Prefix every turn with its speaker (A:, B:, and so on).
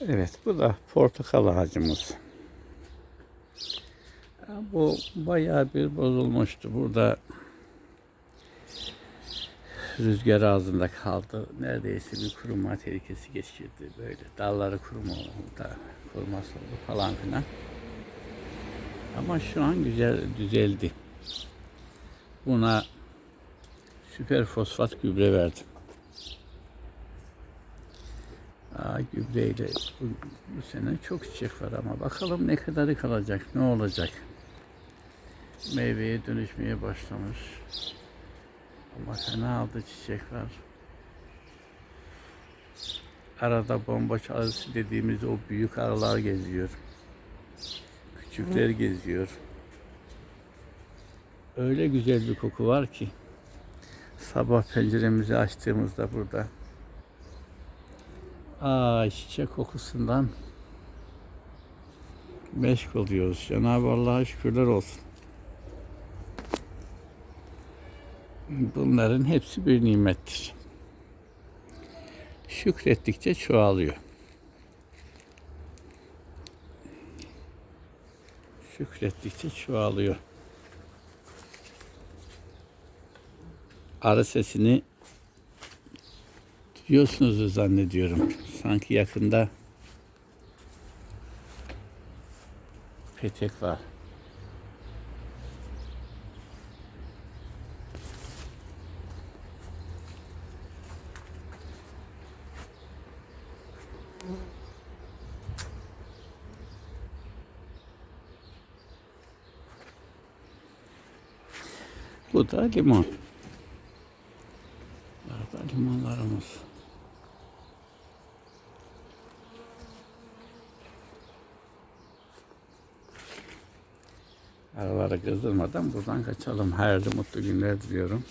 A: Evet bu da portakal ağacımız. Bu bayağı bir bozulmuştu. Burada rüzgar ağzında kaldı. Neredeyse bir kuruma tehlikesi geçirdi. Böyle dalları kuruma oldu, kuruması oldu falan filan. Ama şu an güzel düzeldi. Buna süper fosfat gübre verdim. Aa, gübreyle bu, bu sene çok çiçek var ama bakalım ne kadarı kalacak, ne olacak. Meyveye dönüşmeye başlamış. Ama fena aldı çiçek var. Arada bomboş arısı dediğimiz o büyük arılar geziyor. Küçükler geziyor. Öyle güzel bir koku var ki sabah penceremizi açtığımızda burada Aa, çiçek kokusundan meşk oluyoruz. Cenab-ı Allah'a şükürler olsun. Bunların hepsi bir nimettir. Şükrettikçe çoğalıyor. Şükrettikçe çoğalıyor. Arı sesini duyuyorsunuz zannediyorum. Sanki yakında petek var. Bu da limon. Bunlar da limonlarımız. Araları kızdırmadan buradan kaçalım. Hayırlı mutlu günler diliyorum.